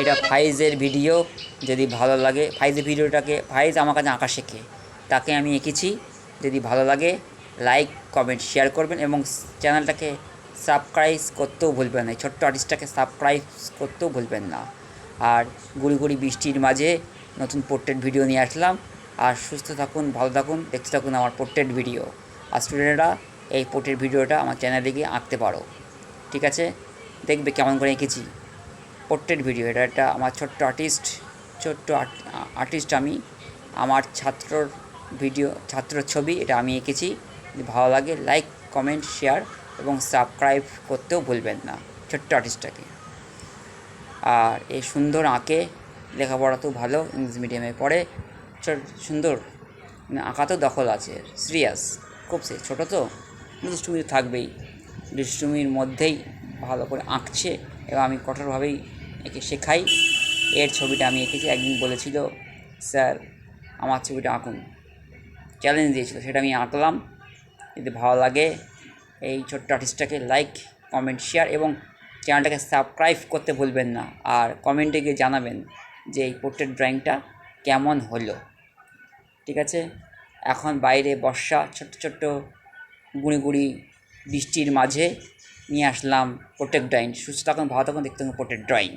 এটা ফাইজের ভিডিও যদি ভালো লাগে, ফাইজের ভিডিওটাকে, ফাইজ আমার কাছে আঁকা শেখে। তাকে আমি এঁকেছি, যদি ভালো লাগে লাইক কমেন্ট শেয়ার করবেন এবং চ্যানেলটাকে সাবস্ক্রাইব করতেও ভুলবেন না ছোট্ট আর্টিস্টটাকে সাবস্ক্রাইব করতেও ভুলবেন না। আর গুড়ি গুড়ি বৃষ্টির মাঝে নতুন পোর্ট্রেট ভিডিও নিয়ে আসলাম। আর সুস্থ থাকুন, ভালো থাকুন, দেখতে থাকুন আমার পোর্ট্রেট ভিডিও আর স্টুডেন্টরা এই পোর্ট্রেট ভিডিওটা আমার চ্যানেলে গিয়ে আঁকতে পারো। ঠিক আছে? দেখবে কেমন করে এঁকেছি। Portrait video. এটা একটা আমার ছোট্ট আর্টিস্ট ছোট্ট আর্টিস্ট আমি। আমার ছাত্রর ভিডিও ছাত্রর ছবি এটা আমি এঁকেছি। যদি ভালো লাগে লাইক কমেন্ট শেয়ার এবং সাবস্ক্রাইব করতেও ভুলবেন না ছোট্ট আর্টিস্টটাকে আর এই সুন্দর আঁকে, লেখাপড়া তো ভালো ইংলিশ মিডিয়ামে পড়ে। সুন্দর আঁকা তো দখল আছে সিরিয়াস খুব সে ছোটো তো। দুষ্টুমি থাকবেই। দুষ্টুমির মধ্যেই ভালো করে আঁকছে এবং আমি কঠোরভাবেই একে শেখাই। এর ছবিটা আমি এঁকেছি। একদিন বলেছিল, স্যার, আমার ছবিটা আঁকুন। চ্যালেঞ্জ দিয়েছিল, সেটা আমি আঁকলাম। যদি ভালো লাগে, এই ছোট্ট আর্টিস্টটাকে লাইক কমেন্ট শেয়ার এবং চ্যানেলটাকে সাবস্ক্রাইব করতে ভুলবেন না। আর কমেন্টে গিয়ে জানাবেন যে এই পোর্ট্রেট ড্রয়িংটা কেমন হলো। ঠিক আছে? এখন বাইরে বর্ষা, ছোট্ট ছোট্ট গুঁড়ি গুঁড়ি বৃষ্টির মাঝে নিয়ে আসলাম প্রোটেক্ট ড্রয়িং সুস্থ থাকুন ভালো থাকুন দেখতে থাকুন প্রোটেক্ট ড্রয়িং